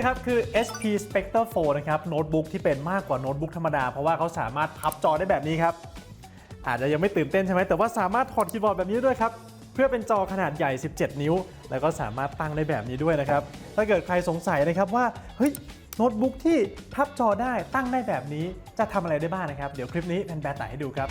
ยครับ คือ HP Spectre 4 นะครับโน้ตบุ๊กที่เป็นมากกว่าโน้ตบุ๊กธรรมดา เพราะว่าเขาสามารถพับจอได้แบบนี้ครับ อาจจะยังไม่ตื่นเต้นใช่ไหมแต่ว่าสามารถถอดคีย์บอร์ดแบบนี้ด้วยครับ เพื่อเป็นจอขนาดใหญ่ 17 นิ้ว แล้วก็สามารถตั้งได้แบบนี้ด้วยนะครับ ถ้าเกิดใครสงสัยนะครับว่าเฮ้ยโน้ตบุ๊กที่พับจอได้ตั้งได้แบบนี้จะทำอะไรได้บ้างนะครับเดี๋ยวคลิปนี้แพนแบร์ไต่ให้ดูครับ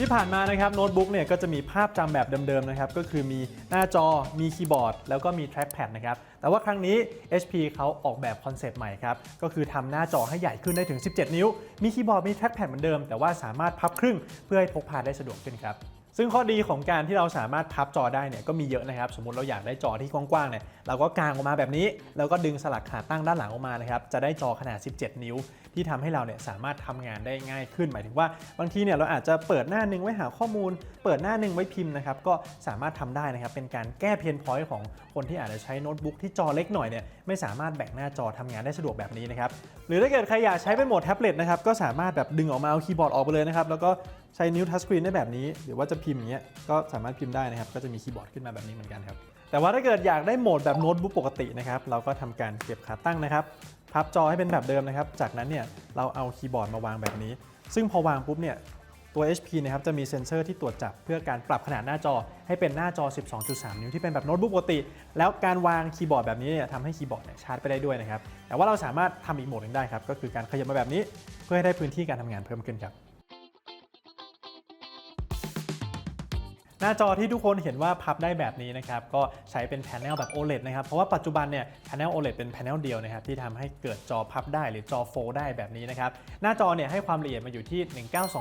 ที่ผ่านมานะครับโน้ตบุ๊กเนี่ยก็จะมีภาพจำแบบเดิมๆนะครับก็คือมีหน้าจอมีคีย์บอร์ด แล้วก็มีแทร็กแพดนะครับแต่ว่าครั้งนี้ HP เขาออกแบบคอนเซปต์ใหม่ครับก็คือทำหน้าจอให้ใหญ่ขึ้นได้ถึง 17 นิ้ว มีคีย์บอร์ดมีแทร็กแพดเหมือนเดิม แต่ว่าสามารถพับครึ่งเพื่อให้พกพาได้สะดวกขึ้นครับ ซึ่งข้อดีของการที่เราสามารถพับจอได้เนี่ยก็มีเยอะนะครับ สมมติเราอยากได้จอที่กว้างๆเนี่ยเราก็กางออกมาแบบนี้ แล้วก็ดึงสลักขาตั้งด้านหลังออกมานะครับจะได้จอขนาด 17 นิ้ว ที่ทำให้เราเนี่ยสามารถทำงานได้ง่ายขึ้น หมายถึงว่าบางทีเนี่ยเราอาจจะเปิดหน้าหนึ่งไว้หาข้อมูล เปิดหน้าหนึ่งไว้พิมพ์นะครับก็สามารถทำได้นะครับเป็นการแก้เพนพอยต์ของคนที่อาจจะใช้โน้ตบุ๊กที่จอเล็กหน่อยเนี่ยไม่สามารถแบ่งหน้าจอทำงานได้สะดวกแบบนี้นะครับหรือถ้าเกิดใครอยากใช้เป็นโหมดแท็บเล็ตนะครับก็สามารถแบบดึงออกมาเอาคีย์บอร์ดออกไปเลยนะครับแล้วก็ ใช้นิ้วทัชสกรีนได้แบบนี้ หรือว่าจะพิมพ์อย่างเงี้ยก็สามารถพิมพ์ได้นะครับ ก็จะมีคีย์บอร์ดขึ้นมาแบบนี้เหมือนกันครับ แต่ว่าถ้าเกิดอยากได้โหมดแบบโน้ตบุ๊กปกตินะครับ เราก็ทำการเก็บขาตั้งนะครับ พับจอให้เป็นแบบเดิมนะครับ จากนั้นเนี่ยเราเอาคีย์บอร์ดมาวางแบบนี้ ซึ่งพอวางปุ๊บเนี่ยตัว HP นะครับจะมีเซ็นเซอร์ที่ตรวจจับเพื่อการปรับขนาดหน้าจอให้เป็นหน้าจอ 12.3 นิ้วที่เป็นแบบโน้ตบุ๊กปกติ แล้วการวางคีย์บอร์ดแบบนี้เนี่ยทำให้คีย์บอร์ดเนี่ยชาร์จไปได้ด้วยนะครับ แต่ว่าเราสามารถทำอีกโหมดหนึงได้ครับ ก็คือการขยับมาแบบนี้เพื่อให้ได้พื้นที่การทำงานเพิ่มขึ้นครับ หน้าจอที่ทุกคนเห็นว่าพับได้แบบนี้นะครับ ก็ใช้เป็นแผงแบบ OLED นะครับ เพราะว่าปัจจุบันเนี่ยแผง OLED เป็นแผงเดียวนะครับที่ทำให้เกิดจอพับได้หรือจอโฟลได้แบบนี้นะครับ หน้าจอเนี่ยให้ความละเอียดมาอยู่ที่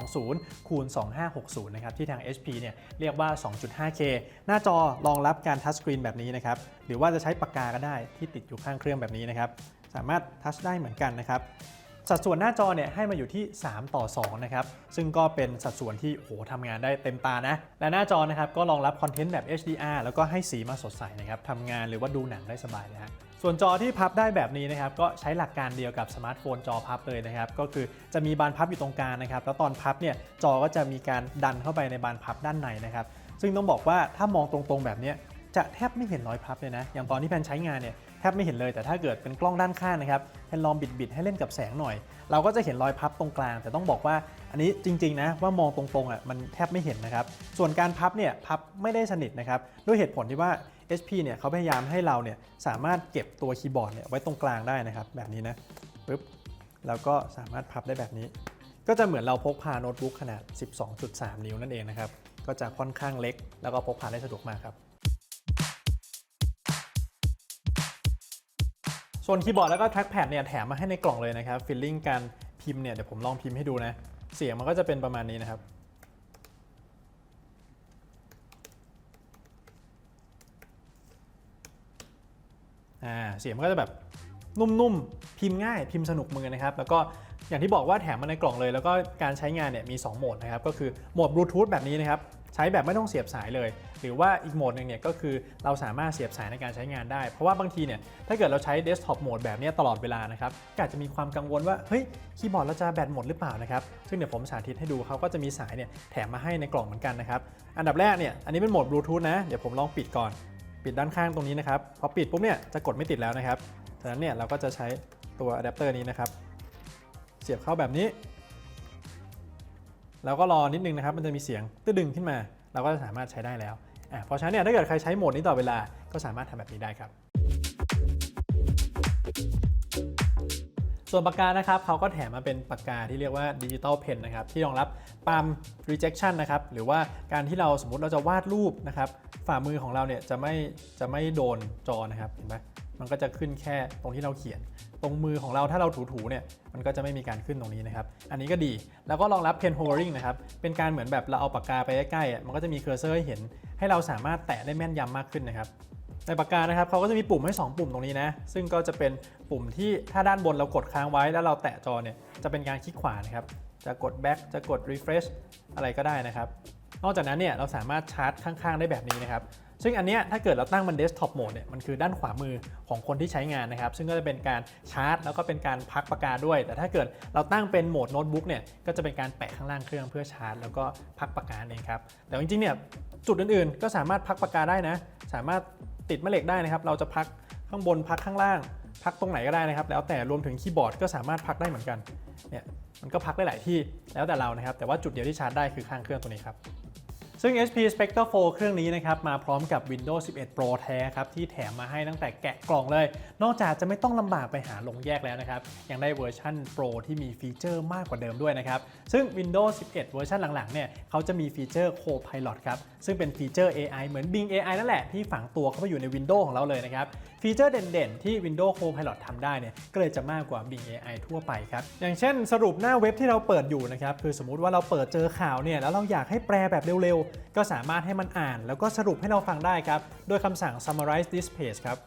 1920คูณ2560 นะครับ ที่ทาง HP เนี่ยเรียกว่า 2.5K หน้าจอรองรับการทัชสกรีนแบบนี้นะครับ หรือว่าจะใช้ปากกาก็ได้ที่ติดอยู่ข้างเครื่องแบบนี้นะครับ สามารถทัชได้เหมือนกันนะครับ สัดส่วนหน้าจอเนี่ยให้มาอยู่ที่ 3 ต่อ2นะครับซึ่งก็เป็นสัดส่วนที่โหทำงานได้เต็มตานะและหน้าจอนะครับก็รองรับคอนเทนต์แบบ HDR แล้วก็ให้สีมาสดใสนะครับทำงานหรือว่าดูหนังได้สบายเลยฮะส่วนจอที่พับได้แบบนี้นะครับก็ใช้หลักการเดียวกับสมาร์ทโฟนจอพับเลยนะครับก็คือจะมีบานพับอยู่ตรงกลางนะครับแล้วตอนพับเนี่ยจอก็จะมีการดันเข้าไปในบานพับด้านในนะครับซึ่งต้องบอกว่าถ้ามองตรงๆแบบเนี้ย จะแทบไม่เห็นรอยพับเลยนะ อย่างตอนที่แพนใช้งานเนี่ยแทบไม่เห็นเลย แต่ถ้าเกิดเป็นกล้องด้านข้างนะครับแพนลองบิดๆให้เล่นกับแสงหน่อย เราก็จะเห็นรอยพับตรงกลาง แต่ต้องบอกว่าอันนี้จริงๆนะว่ามองตรงๆอะมันแทบไม่เห็นนะครับ ส่วนการพับเนี่ยพับไม่ได้สนิทนะครับด้วยเหตุผลที่ว่า HP เนี่ยเขาพยายามให้เราเนี่ยสามารถเก็บตัวคีย์บอร์ดเนี่ยไว้ตรงกลางได้นะครับแบบนี้นะปึ๊บแล้วก็สามารถพับได้แบบนี้ ก็จะเหมือนเราพกพาโน้ตบุ๊กขนาด 12.3 นิ้วนั่นเองนะครับก็จะค่อนข้างเล็ก แล้วก็พกพาได้สะดวกมากครับ ส่วนคีย์บอร์ดแล้วก็แทร็กแพดเนี่ยแถมมาให้ในกล่องเลยนะครับฟิลลิ่งการพิมพ์เนี่ยเดี๋ยวผมลองพิมพ์ให้ดูนะ เสียงมันก็จะเป็นประมาณนี้นะครับ อ่าเสียงมันก็จะแบบนุ่มๆ พิมพ์ง่ายพิมพ์สนุกมือนะครับ แล้วก็อย่างที่บอกว่าแถมมาในกล่องเลย แล้วก็การใช้งานเนี่ยมี 2 โหมดนะครับ ก็คือโหมดบลูทูธแบบนี้นะครับ ใช้แบบไม่ต้องเสียบสายเลย หรือว่าอีกโหมดหนึ่งเนี่ยก็คือเราสามารถเสียบสายในการใช้งานได้ เพราะว่าบางทีเนี่ยถ้าเกิดเราใช้เดสก์ท็อปโหมดแบบนี้ตลอดเวลานะครับก็อาจจะมีความกังวลว่าเฮ้ยคีย์บอร์ดเราจะแบตหมดหรือเปล่านะครับซึ่งเดี๋ยวผมสาธิตให้ดูเขาก็จะมีสายเนี่ยแถมมาให้ในกล่องเหมือนกันนะครับอันดับแรกเนี่ยอันนี้เป็นโหมดบลูทูธนะเดี๋ยวผมลองปิดก่อน ปิดด้านข้างตรงนี้นะครับพอปิดปุ๊บเนี่ยจะกดไม่ติดแล้วนะครับฉะนั้นเนี่ยเราก็จะใช้ตัวอะแดปเตอร์นี้นะครับเสียบเข้าแบบนี้ แล้วก็รอนิดนึงนะครับ มันจะมีเสียงตื้อดึงขึ้นมา เราก็จะสามารถใช้ได้แล้วอะเพราะฉะนั้นเนี่ยถ้าเกิดใครใช้โหมดนี้ต่อเวลาก็สามารถทำแบบนี้ได้ครับ ส่วนปากกานะครับเขาก็แถมมาเป็นปากกาที่เรียกว่าดิจิตอลเพนนะครับที่รองรับปั๊ม rejection นะครับหรือว่าการที่เราสมมติเราจะวาดรูปนะครับฝ่ามือของเราเนี่ยจะไม่จะไม่โดนจอนะครับเห็นไหมมันก็จะขึ้นแค่ตรงที่เราเขียน รงมือของเราถ้าเราถูๆเนี่ยมันก็จะไม่มีการขึ้นตรงนี้นะครับอันนี้ก็ดีแล้วก็รองรับ pen hovering นะครับเป็นการเหมือนแบบเราเอาปากกาไปใกล้ๆอะมันก็จะมีเคอร์เซอร์ให้เห็น ให้เราสามารถแตะได้แม่นยำมากขึ้นนะครับในปากกานะครับเขาก็จะมีปุ่มให้ 2 ปุ่มตรงนี้นะ ซึ่งก็จะเป็นปุ่มที่ถ้าด้านบนเรากดค้างไว้แล้วเราแตะจอเนี่ยจะเป็นการคลิกขวานะครับจะกด back จะกด refresh อะไรก็ได้นะครับนอกจากนั้นเนี่ยเราสามารถชาร์จข้างๆ ได้แบบนี้นะครับ ซึ่งอันเนี้ยถ้าเกิดเราตั้งมันเดสก์ท็อปโหมดเนี่ยมันคือด้านขวามือของคนที่ใช้งานนะครับ ซึ่งก็จะเป็นการชาร์จ แล้วก็เป็นการพักปากกาด้วย แต่ถ้าเกิดเราตั้งเป็นโหมดโน้ตบุ๊กเนี่ยก็จะเป็นการแปะข้างล่างเครื่องเพื่อชาร์จ แล้วก็พักปากกาเองครับแต่จริงๆเนี่ยจุดอื่นๆ ก็สามารถพักปากกาได้นะ สามารถติดแม่เหล็กได้นะครับ เราจะพักข้างบนพักข้างล่าง พักตรงไหนก็ได้นะครับ แล้วแต่รวมถึงคีย์บอร์ดก็สามารถพักได้เหมือนกันเนี่ยมันก็พักได้หลายที่แล้วแต่เรานะครับ แต่ว่าจุดเดียวที่ชาร์จได้คือข้างเครื่องตัวนี้ครับ ซึ่ง HP Spectre 4 เครื่องนี้นะครับมาพร้อมกับ Windows 11 Pro แท้ครับที่แถมมาให้ตั้งแต่แกะกล่องเลย นอกจากจะไม่ต้องลำบากไปหาลงแยกแล้วนะครับ ยังได้เวอร์ชัน Pro ที่มีฟีเจอร์มากกว่าเดิมด้วยนะครับ ซึ่ง Windows 11 เวอร์ชันหลังๆเนี่ยเขาจะมีฟีเจอร์ Copilot ครับ ซึ่งเป็นฟีเจอร์ AI เหมือน Bing AI นั่นแหละที่ฝังตัวเข้าไปอยู่ใน Windows ของเราเลยนะครับ ฟีเจอร์เด่นๆ ที่ Windows Copilot ทำได้เนี่ยก็เลยจะมากกว่า Bing AI ทั่วไปครับ อย่างเช่นสรุปหน้าเว็บที่เราเปิดอยู่นะครับคือสมมุติว่าเราเปิดเจอข่าวเนี่ยแล้วเราอยากให้แปลแบบเร็วๆ ก็สามารถให้มันอ่าน แล้วก็สรุปให้เราฟังได้ครับโดยคำสั่ง summarize this page ครับ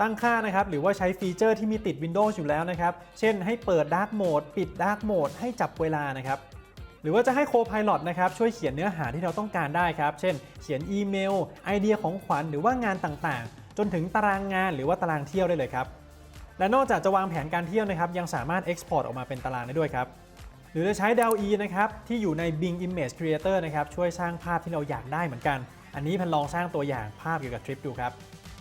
ตั้งค่านะครับหรือว่าใช้ฟีเจอร์ที่มีติด Windows อยู่แล้วนะครับ เช่นให้เปิด Dark Mode ปิด Dark Mode ให้จับเวลานะครับหรือว่าจะให้ Copilot นะครับช่วยเขียนเนื้อหาที่เราต้องการได้ครับ เช่น เขียนอีเมล ไอเดียของขวัญหรือว่างานต่างๆ จนถึงตารางงานหรือว่าตารางเที่ยวได้เลยครับ และนอกจากจะวางแผนการเที่ยวนะครับยังสามารถ Export ออกมาเป็นตารางได้ด้วยครับ หรือจะใช้ DALL-E นะครับที่อยู่ใน Bing Image Creator นะครับช่วยสร้างภาพที่เราอยากได้เหมือนกัน อันนี้พันลองสร้างตัวอย่างภาพเกี่ยวกับทริปดูครับ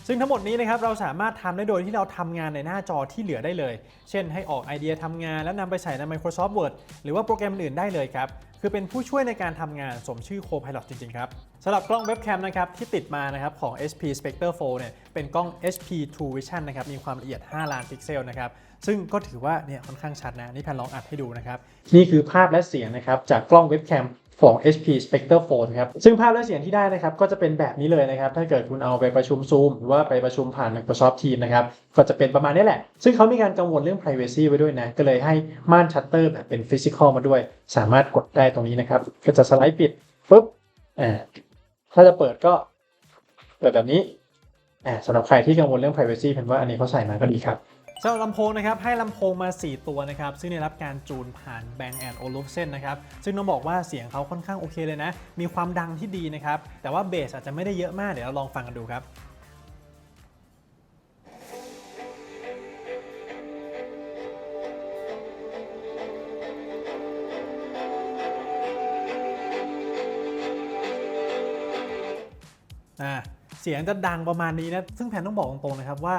ซึ่งทั้งหมดนี้นะครับเราสามารถทำได้โดยที่เราทำงานในหน้าจอที่เหลือได้เลย เช่น ให้ออกไอเดียทำงานแล้วนำไปใส่ใน Microsoft Word หรือว่าโปรแกรมอื่นได้เลยครับ คือเป็นผู้ช่วยในการทำงานสมชื่อ Copilot จริง ๆ ครับสำหรับกล้องเว็บแคมนะครับที่ติดมานะครับของ HP Spectre 4เนี่ยเป็นกล้อง HP True Vision นะครับมีความละเอียด 5 ล้านพิกเซลนะครับซึ่งก็ถือว่าเนี่ยค่อนข้างชัดนะนี่แพนลองอัดให้ดูนะครับนี่คือภาพและเสียงนะครับจากกล้องเว็บแคม ของ HP Spectre 4นะครับ ซึ่งภาพและเสียงที่ได้นะครับ ก็จะเป็นแบบนี้เลยนะครับ ถ้าเกิดคุณเอาไปประชุม Zoom หรือว่าไปประชุมผ่าน Microsoft Teams นะครับ ก็จะเป็นประมาณนี้แหละ ซึ่งเขามีการกังวลเรื่อง Privacy ไว้ด้วยนะ ก็เลยให้ม่านชัตเตอร์แบบเป็น Physical มาด้วย สามารถกดได้ตรงนี้นะครับ ก็จะสไลด์ปิดปุ๊บ อ่า ถ้าจะเปิดก็เปิดแบบนี้ อ่าสำหรับใครที่กังวลเรื่อง Privacy เห็นว่าอันนี้เขาใส่มาก็ดีครับ สำหรับลำโพงนะครับให้ลำโพงมา 4 ตัวนะครับ ซึ่งได้รับการจูนผ่าน Bang Olufsen นะครับ ซึ่งต้องบอกว่าเสียงเขาค่อนข้างโอเคเลยนะ มีความดังที่ดีนะครับ แต่ว่าเบสอาจจะไม่ได้เยอะมากเดี๋ยวเราลองฟังกันดูครับ สียงจะดังประมาณนี้นะ ซึ่งแพนต้องบอกตรงๆนะครับว่า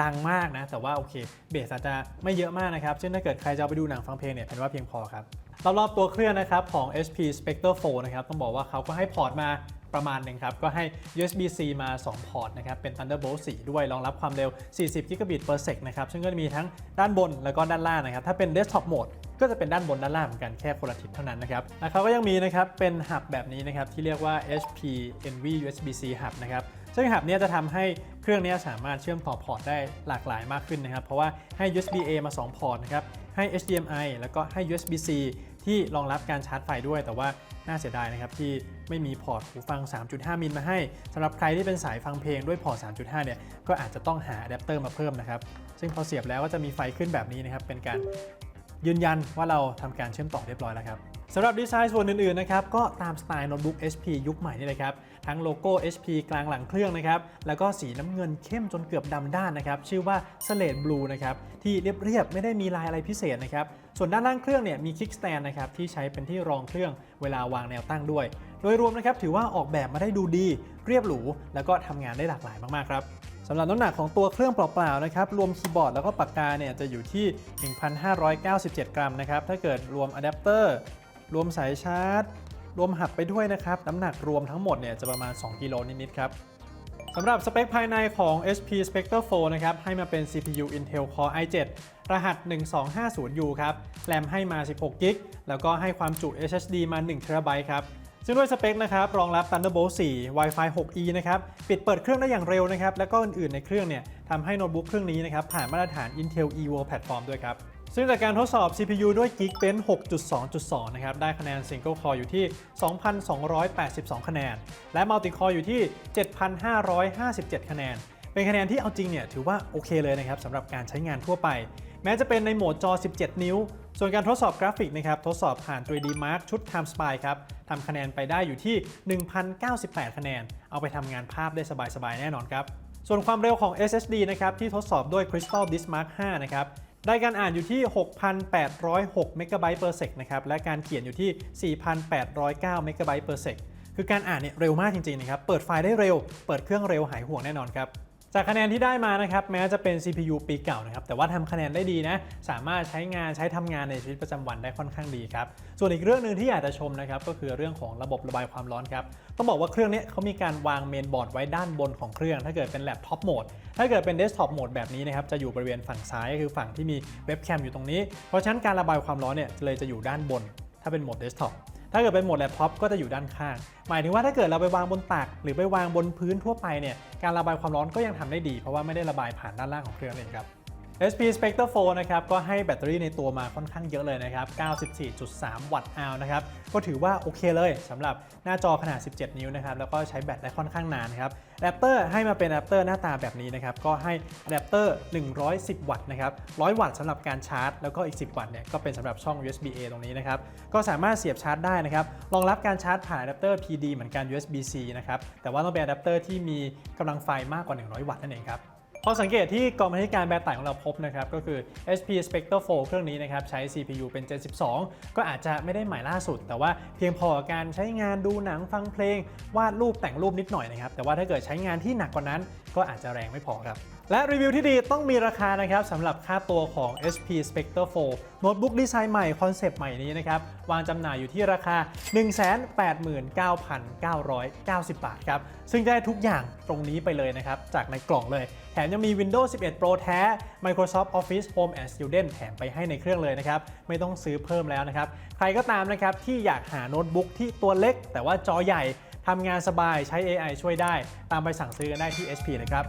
ดังมากนะ แต่ว่าโอเคเบสอาจจะไม่เยอะมากนะครับ เช่นถ้าเกิดใครจะเอาไปดูหนังฟังเพลงเนี่ยแพนว่าเพียงพอครับ รอบๆตัวเครื่องนะครับของ HP Spectre 4 นะครับ ต้องบอกว่าเขาก็ให้พอร์ตมาประมาณหนึ่งครับ ก็ให้ USB-C มา 2 พอร์ตนะครับ เป็น Thunderbolt 4 ด้วย รองรับความเร็ว 40 Gigabit per sec นะครับ ซึ่งก็จะมีทั้งด้านบนแล้วก็ด้านล่างนะครับ ถ้าเป็น Desktop Mode ก็จะเป็นด้านบนด้านล่างเหมือนกันแค่คนละทิศเท่านั้นนะครับแล้วเขาก็ยังมีนะครับเป็นหับแบบนี้นะครับที่เรียกว่า HP NV USB-C hub นะครับ ซึ่งหับนี้จะทำให้เครื่องนี้สามารถเชื่อมต่อพอร์ตได้หลากหลายมากขึ้นนะครับ เพราะว่าให้ USB A มา 2 พอร์ตนะครับให้ HDMI แล้วก็ให้ USB-C ที่รองรับการชาร์จไฟด้วย แต่ว่าน่าเสียดายนะครับที่ไม่มีพอร์ตหูฟัง 3.5 มิลมาให้สำหรับใครที่เป็นสายฟังเพลงด้วยพอร์ต 3.5 เนี่ยก็อาจจะต้องหาอะแดปเตอร์มาเพิ่มนะครับ ซึ่งพอเสียบแล้วก็จะมีไฟขึ้นแบบนี้นะครับเป็นการยืนยันว่าเราทำการเชื่อมต่อเรียบร้อยแล้วครับ สำหรับดีไซน์ส่วนอื่นๆนะครับก็ตามสไตล์โน้ตบุ๊ก HP ยุคใหม่นี่เลยครับ ทั้งโลโก้ HP กลางหลังเครื่องนะครับ แล้วก็สีน้ำเงินเข้มจนเกือบดำด้านนะครับ ชื่อว่า Slate Blue นะครับ ที่เรียบๆ ไม่ได้มีลายอะไรพิเศษนะครับ ส่วนด้านล่างเครื่องเนี่ยมี kickstand นะครับ ที่ใช้เป็นที่รองเครื่องเวลาวางแนวตั้งด้วย โดยรวมนะครับถือว่าออกแบบมาได้ดูดี เรียบหรู แล้วก็ทำงานได้หลากหลายมากๆครับสำหรับน้ำหนักของตัวเครื่องเปล่าๆนะครับรวมคีย์บอร์ดแล้วก็ปากกาเนี่ยจะอยู่ที่ 1,597 กรัมนะครับถ้าเกิดรวมอะแดปเตอร์ รวมสายชาร์จ รวมหับไปด้วยนะครับ น้ำหนักรวมทั้งหมดเนี่ยจะประมาณ 2 กิโลนิดๆครับสำหรับสเปคภายในของ HP Spectre 4 นะครับ ให้มาเป็น CPU Intel Core i7 รหัส 1250U ครับ แรมให้มา 16 g b แล้วก็ให้ความจุ SSD มา 1 TB ครับ ซึ่งด้วยสเปคนะครับ รองรับ Thunderbolt 4 Wi-Fi 6E นะครับ ปิดเปิดเครื่องได้อย่างเร็วนะครับ แล้วก็อื่นๆในเครื่องเนี่ยทำให้โน้ตบุ๊กเครื่องนี้นะครับ ผ่านมาตรฐาน Intel Evo Platform ด้วยครับ ซึ่งจากการทดสอบ CPU ด้วย Geekbench 6.2.2 นะครับ ได้คะแนน Single Core อยู่ที่ 2,282 คะแนน และ Multi Core อยู่ที่ 7,557 คะแนน เป็นคะแนนที่เอาจริงเนี่ยถือว่าโอเคเลยนะครับสำหรับการใช้งานทั่วไป แม้จะเป็นในโหมดจอ 17 นิ้ว ส่วนการทดสอบกราฟิกนะครับ ทดสอบผ่าน 3D Mark ชุด Time Spy ครับทำคะแนนไปได้อยู่ที่ 1,098 คะแนน เอาไปทำงานภาพได้สบายๆ แน่นอนครับ ส่วนความเร็วของ SSD นะครับที่ทดสอบด้วย Crystal Disk Mark 5 นะครับ ได้การอ่านอยู่ที่ 6,806 MB per sec นะครับ และการเขียนอยู่ที่ 4,809 MB per sec คือการอ่านเนี่ยเร็วมากจริงๆนะครับ เปิดไฟล์ได้เร็ว เปิดเครื่องเร็วหายห่วงแน่นอนครับ จากคะแนนที่ได้มานะครับแม้จะเป็น CPU ปีเก่านะครับแต่ว่าทำคะแนนได้ดีนะสามารถใช้งานใช้ทำงานในชีวิตประจำวันได้ค่อนข้างดีครับส่วนอีกเรื่องหนึ่งที่อยากจะชมนะครับก็คือเรื่องของระบบระบายความร้อนครับต้องบอกว่าเครื่องนี้เขามีการวางเมนบอร์ดไว้ด้านบนของเครื่อง ถ้าเกิดเป็นแล็ปท็อปโหมดถ้าเกิดเป็นเดสก์ท็อปโหมดแบบนี้นะครับจะอยู่บริเวณฝั่งซ้ายก็คือฝั่งที่มีเว็บแคมอยู่ตรงนี้เพราะฉะนั้นการระบายความร้อนเนี่ยเลยจะอยู่ด้านบน ถ้าเป็นโหมดเดสก์ท็อป ถ้าเกิดเป็นโหมดแล็ปท็อปก็จะอยู่ด้านข้าง หมายถึงว่าถ้าเกิดเราไปวางบนตัก หรือไปวางบนพื้นทั่วไปเนี่ยการระบายความร้อนก็ยังทำได้ดี เพราะว่าไม่ได้ระบายผ่านด้านล่างของเครื่องเองครับ SP Spectre 4 นะครับ ก็ให้แบตเตอรี่ในตัวมาค่อนข้างเยอะเลยนะครับ 94.3 วัตต์อาวนะครับ ก็ถือว่าโอเคเลยสำหรับหน้าจอขนาด 17 นิ้วนะครับ แล้วก็ใช้แบตได้ค่อนข้างนานครับอะแดปเตอร์ให้มาเป็นอะแดปเตอร์หน้าตาแบบนี้นะครับ ก็ให้อะแดปเตอร์ 110 วัตต์นะครับ 100 วัตต์สำหรับการชาร์จ แล้วก็อีก 10 วัตต์เนี่ยก็เป็นสำหรับช่อง USB A ตรงนี้นะครับ ก็สามารถเสียบชาร์จได้นะครับ รองรับการชาร์จผ่านอะแดปเตอร์ PD เหมือนกัน USB-C นะครับ แต่ว่าต้องเป็นอะแดปเตอร์ที่มีกำลังไฟมากกว่า 100 วัตต์นั่นเองครับ พอสังเกตที่กองบรรณาธิการแบรต่างของเราพบนะครับก็คือ HP Spectre 4 เครื่องนี้นะครับใช้ CPU เป็น Gen 12ก็อาจจะไม่ได้ใหม่ล่าสุด แต่ว่าเพียงพอการใช้งานดูหนังฟังเพลง วาดรูปแต่งรูปนิดหน่อยนะครับแต่ว่าถ้าเกิดใช้งานที่หนักกว่านั้น ก็อาจจะแรงไม่พอครับ และรีวิวที่ดีต้องมีราคานะครับสำหรับค่าตัวของ SP Spectre 4 โน้ตบุ๊กดีไซน์ใหม่คอนเซปต์ใหม่นี้นะครับ วางจำหน่ายอยู่ที่ราคา 189,990 บาทครับ ซึ่งได้ทุกอย่างตรงนี้ไปเลยนะครับ จากในกล่องเลย แถมยังมี Windows 11 Pro แท้ Microsoft Office Home and Student แถมไปให้ในเครื่องเลยนะครับ ไม่ต้องซื้อเพิ่มแล้วนะครับ ใครก็ตามนะครับที่อยากหาโน้ตบุ๊กที่ตัวเล็ก แต่ว่าจอใหญ่ทำงานสบายใช้ AI ช่วยได้ ตามไปสั่งซื้อกันได้ที่ HP เลยครับ